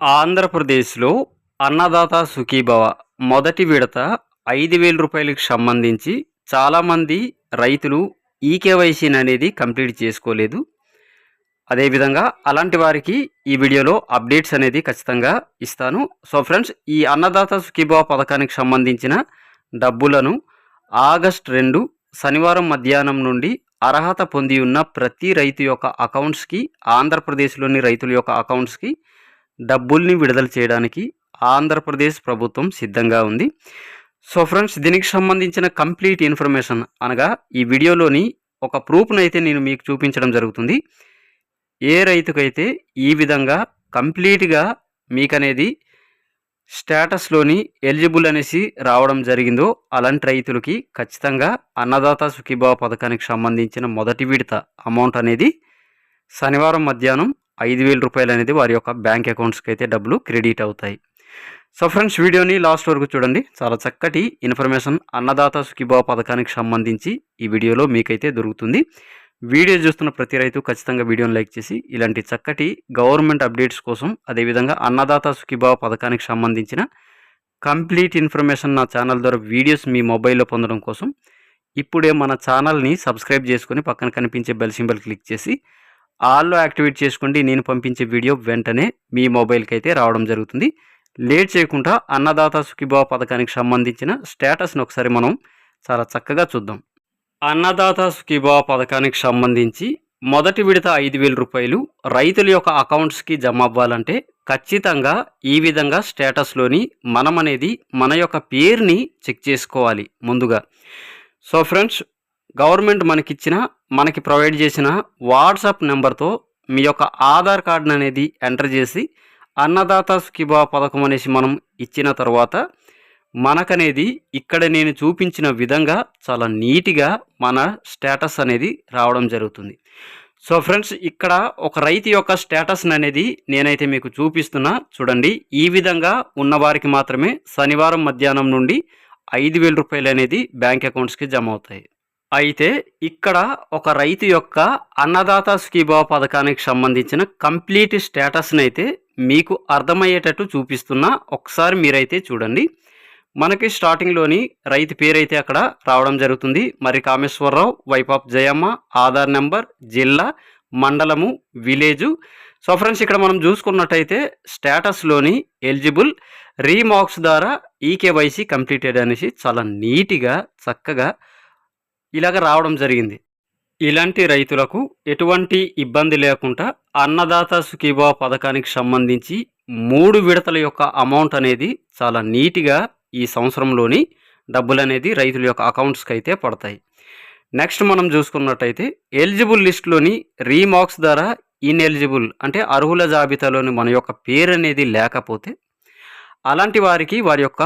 ఆంధ్రప్రదేశ్లో అన్నదాత సుఖీభవ మొదటి విడత ఐదు వేల రూపాయలకు సంబంధించి చాలామంది రైతులు ఈ కేవైసీని అనేది కంప్లీట్ చేసుకోలేదు. అదేవిధంగా అలాంటి వారికి ఈ వీడియోలో అప్డేట్స్ అనేది ఖచ్చితంగా ఇస్తాను. సో ఫ్రెండ్స్ ఈ అన్నదాత సుఖీభవ పథకానికి సంబంధించిన డబ్బులను ఆగస్ట్ రెండు శనివారం మధ్యాహ్నం నుండి అర్హత పొంది ఉన్న ప్రతి రైతు యొక్క అకౌంట్స్కి ఆంధ్రప్రదేశ్లోని రైతుల యొక్క అకౌంట్స్కి డబ్బుల్ని విడుదల చేయడానికి ఆంధ్రప్రదేశ్ ప్రభుత్వం సిద్ధంగా ఉంది. సో ఫ్రెండ్స్ దీనికి సంబంధించిన కంప్లీట్ ఇన్ఫర్మేషన్ అనగా ఈ వీడియోలోని ఒక ప్రూఫ్నైతే నేను మీకు చూపించడం జరుగుతుంది. ఏ రైతుకైతే ఈ విధంగా కంప్లీట్గా మీకనేది స్టేటస్లోని ఎలిజిబుల్ అనేసి రావడం జరిగిందో అలాంటి రైతులకి ఖచ్చితంగా అన్నదాత సుఖీభావ పథకానికి సంబంధించిన మొదటి విడత అమౌంట్ అనేది శనివారం మధ్యాహ్నం ఐదు వేల రూపాయలు అనేది వారి యొక్క బ్యాంక్ అకౌంట్స్కి అయితే డబ్బులు క్రెడిట్ అవుతాయి. సో ఫ్రెండ్స్ వీడియోని లాస్ట్ వరకు చూడండి. చాలా చక్కటి ఇన్ఫర్మేషన్ అన్నదాత సుఖీభావ పథకానికి సంబంధించి ఈ వీడియోలో మీకైతే దొరుకుతుంది. వీడియో చూస్తున్న ప్రతి రైతు ఖచ్చితంగా వీడియోని లైక్ చేసి ఇలాంటి చక్కటి గవర్నమెంట్ అప్డేట్స్ కోసం అదేవిధంగా అన్నదాత సుఖీభావ పథకానికి సంబంధించిన కంప్లీట్ ఇన్ఫర్మేషన్ నా ఛానల్ ద్వారా వీడియోస్ మీ మొబైల్లో పొందడం కోసం ఇప్పుడే మన ఛానల్ని సబ్స్క్రైబ్ చేసుకొని పక్కన కనిపించే బెల్ సింబల్ క్లిక్ చేసి ఆల్లో యాక్టివేట్ చేసుకోండి. నేను పంపించే వీడియో వెంటనే మీ మొబైల్కి అయితే రావడం జరుగుతుంది. లేట్ చేయకుండా అన్నదాత సుఖీభావ పథకానికి సంబంధించిన స్టేటస్ని ఒకసారి మనం చాలా చక్కగా చూద్దాం. అన్నదాత సుఖీభావ పథకానికి సంబంధించి మొదటి విడత ఐదు వేల రూపాయలు రైతుల యొక్క అకౌంట్స్కి జమ అవ్వాలంటే ఖచ్చితంగా ఈ విధంగా స్టేటస్లోని మనం అనేది మన యొక్క పేరుని చెక్ చేసుకోవాలి ముందుగా. సో ఫ్రెండ్స్ గవర్నమెంట్ మనకిచ్చిన మనకి ప్రొవైడ్ చేసిన వాట్సాప్ నెంబర్తో మీ యొక్క ఆధార్ కార్డును అనేది ఎంటర్ చేసి అన్నదాత సుఖిబా పథకం అనేసి మనం ఇచ్చిన తర్వాత మనకనేది ఇక్కడ నేను చూపించిన విధంగా చాలా నీట్గా మన స్టేటస్ అనేది రావడం జరుగుతుంది. సో ఫ్రెండ్స్ ఇక్కడ ఒక రైతు యొక్క స్టేటస్ అనేది నేనైతే మీకు చూపిస్తున్నా. చూడండి ఈ విధంగా ఉన్నవారికి మాత్రమే శనివారం మధ్యాహ్నం నుండి ఐదు వేల రూపాయలు అనేది బ్యాంక్ అకౌంట్స్కి జమ అవుతాయి. అయితే ఇక్కడ ఒక రైతు యొక్క అన్నదాత స్కీబా పథకానికి సంబంధించిన కంప్లీట్ స్టేటస్ని అయితే మీకు అర్థమయ్యేటట్టు చూపిస్తున్నా. ఒకసారి మీరైతే చూడండి. మనకి స్టార్టింగ్లోని రైతు పేరైతే అక్కడ రావడం జరుగుతుంది. మరి కామేశ్వరరావు వైపాప్ ఆఫ్ జయమ్మ ఆధార్ నెంబర్ జిల్లా మండలము విలేజు. సో ఫ్రెండ్స్ ఇక్కడ మనం చూసుకున్నట్టయితే స్టేటస్లోని ఎలిజిబుల్ రీమార్క్స్ ద్వారా ఈకేవైసీ కంప్లీటెడ్ అనేసి చాలా నీట్గా చక్కగా ఇలాగ రావడం జరిగింది. ఇలాంటి రైతులకు ఎటువంటి ఇబ్బంది లేకుండా అన్నదాత సుఖీభావ పథకానికి సంబంధించి మూడు విడతల యొక్క అమౌంట్ అనేది చాలా నీట్గా ఈ సంవత్సరంలోని డబ్బులు అనేది రైతుల యొక్క అకౌంట్స్కి అయితే పడతాయి. నెక్స్ట్ మనం చూసుకున్నట్టయితే ఎలిజిబుల్ లిస్ట్లోని రీమార్క్స్ ద్వారా ఇన్ఎలిజిబుల్ అంటే అర్హుల జాబితాలోని మన యొక్క పేరు అనేది లేకపోతే అలాంటి వారికి వారి యొక్క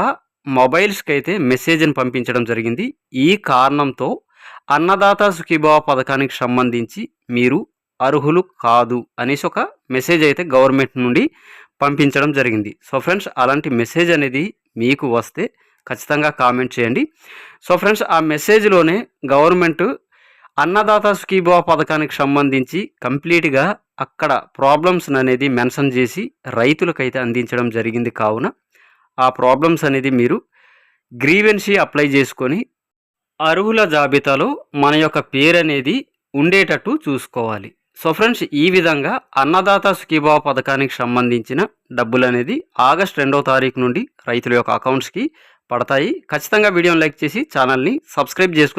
మొబైల్స్కి అయితే మెసేజ్ని పంపించడం జరిగింది. ఈ కారణంతో అన్నదాత సుఖీభావ పథకానికి సంబంధించి మీరు అర్హులు కాదు అనేసి ఒక మెసేజ్ అయితే గవర్నమెంట్ నుండి పంపించడం జరిగింది. సో ఫ్రెండ్స్ అలాంటి మెసేజ్ అనేది మీకు వస్తే ఖచ్చితంగా కామెంట్ చేయండి. సో ఫ్రెండ్స్ ఆ మెసేజ్లోనే గవర్నమెంట్ అన్నదాత సుఖీభావ పథకానికి సంబంధించి కంప్లీట్గా అక్కడ ప్రాబ్లమ్స్ అనేది మెన్షన్ చేసి రైతులకైతే అందించడం జరిగింది. కావున ఆ ప్రాబ్లమ్స్ అనేది మీరు గ్రీవెన్సీ అప్లై చేసుకొని అర్హుల జాబితాలో మన యొక్క పేరు అనేది ఉండేటట్టు చూసుకోవాలి. సో ఫ్రెండ్స్ ఈ విధంగా అన్నదాత సుఖీభావ పథకానికి సంబంధించిన డబ్బులు అనేది ఆగస్ట్ రెండవ తారీఖు నుండి రైతుల యొక్క అకౌంట్స్కి పడతాయి. ఖచ్చితంగా వీడియోని లైక్ చేసి ఛానల్ని సబ్స్క్రైబ్ చేసుకుని